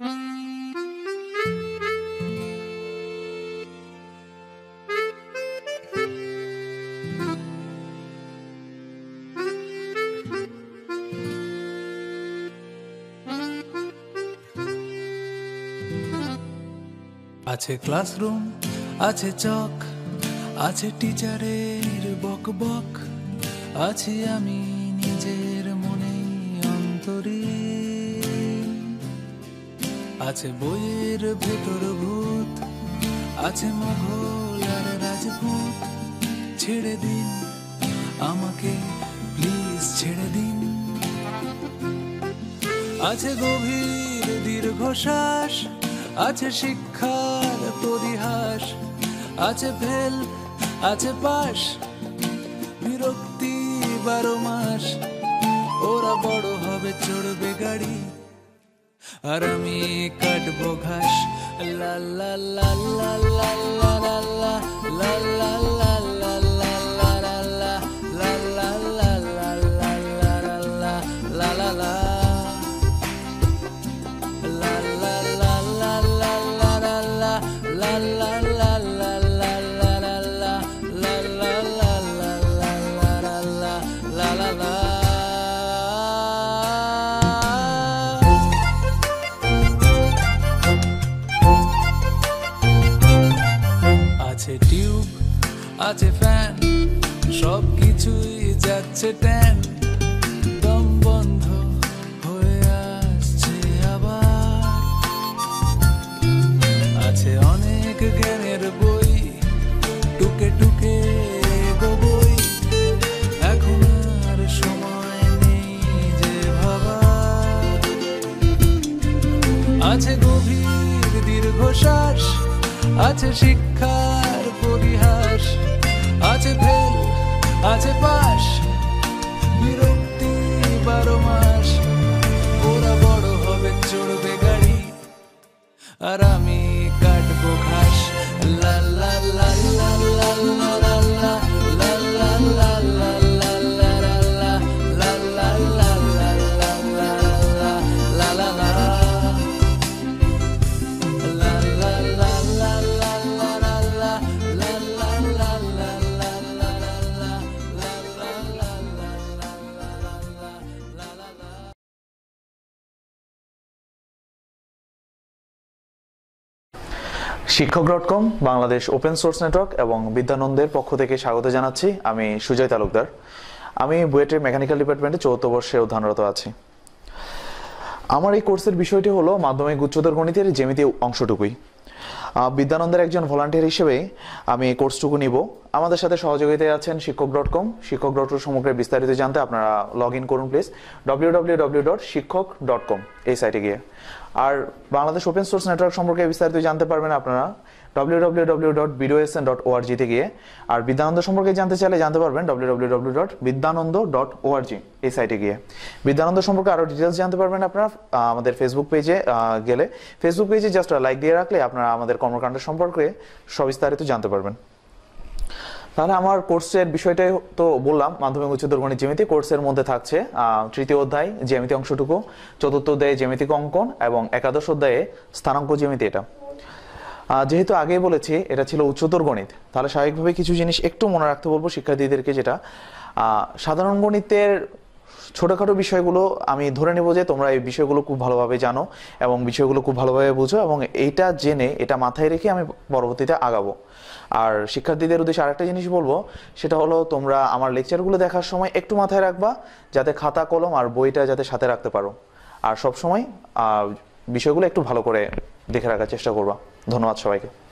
আছে ক্লাসরুম আছে চক আছে টিচারের বক বক আছি আমি নিজের মনে অন্তরে। আছে বইয়ের ভেতর ভূত, আছে মোঘল আর রাজপুত। ছেড়ে দিন, আমাকে প্লিজ ছেড়ে দিন। আছে গভীর দীর্ঘশ্বাস, আছে শিক্ষার পরিহাস, আছে ফেল, আছে পাশ। বিরক্তি বারো মাস, ওরা বড় হবে, চড়বে গাড়ি। আর আমি কাটবো ঘাস লা লা লা লা লা লা লা লা লা লা আছে ফ্যান সব কিছুই যাচ্ছে ট্যান দম বন্ধ হয়ে আসছে আবার। আছে অনেক জ্ঞানের বই, টুকে বই। এখন আর সময় নেই যে আছে গভীর দীর্ঘশ্বাস, আছে শিক্ষার পরিহাস। আছে ফেল আছে পাশ Shikkhok dot com Bangladesh open source network এবং বিদ্যানন্দের পক্ষ থেকে স্বাগত জানাচ্ছি আমি সুজয় তালুকদার। আমি বুয়েটের মেকানিক্যাল ডিপার্টমেন্টে চৌদ্দ বর্ষে অধ্যয়নরত আছি। আমার এই কোর্সের বিষয়টি হলো মাধ্যমিক উচ্চতর গণিতের জ্যামিতি অংশটুকুই। বিদ্যানন্দের একজন ভলান্টিয়ার হিসেবে আমি এই কোর্সটুকু নিব। আমাদের সাথে সহযোগিতায় আছেন শিক্ষক ডট কম। শিক্ষক ডট কম সমগ্র বিস্তারিত জানতে আপনারা লগ ইন করুন please W W W dot Shikkhok dot com এই সাইটে গিয়ে। আর বাংলাদেশ ওপেন সোর্স নেটওয়ার্ক সম্পর্কে বিস্তারিত জানতে পারবেন আপনারা। W W W dot dot গিয়ে আর বিদ্যানন্দ সম্পর্কে জানতে চাইলে জানতে পারবেন W W dot Bidyanondo dot এই সাইটে গিয়ে। বিদ্যানন্দ সম্পর্কে আরও ডিটেলস জানতে পারবেন আপনারা আমাদের ফেসবুক পেজে গেলে। ফেসবুক পেজে জাস্ট লাইক দিয়ে রাখলে আপনারা আমাদের কর্মকাণ্ড সম্পর্কে সবিস্তারিত জানতে পারবেন। তাহলে আমার কোর্সের বিষয়টাই তো বললাম, মাধ্যমিক উচ্চতর গণিত জ্যামিতি কোর্সের মধ্যে থাকছে তৃতীয় অধ্যায় জ্যামিতি অংশটুকু, চতুর্থ অধ্যায়ে জ্যামিতিক অঙ্কন এবং একাদশ অধ্যায়ে স্থানাঙ্ক জ্যামিতি এটা। যেহেতু আগে বলেছি, এটা ছিল উচ্চতর গণিত। তাহলে স্বাভাবিকভাবে কিছু জিনিস একটু মনে রাখতে বলব শিক্ষার্থীদেরকে যেটা। সাধারণ গণিতের ছোটখাটো বিষয়গুলো আমি ধরে নেব যে তোমরা এই বিষয়গুলো খুব ভালোভাবে জানো এবং বিষয়গুলো খুব ভালোভাবে বুঝো এবং এইটা জেনে, এটা মাথায় রেখে আমি পরবর্তীতে আগাবো। আর শিক্ষার্থীদের উদ্দেশ্যে আরেকটা জিনিস বলব, সেটা হলো তোমরা আমার লেকচারগুলো দেখার সময় একটু মাথায় রাখবা, যাতে খাতা, কলম আর বইটা যাতে সাথে রাখতে পারো। আর সব সময় বিষয়গুলো একটু ভালো করে দেখে রাখার চেষ্টা করবা। ধন্যবাদ সবাইকে।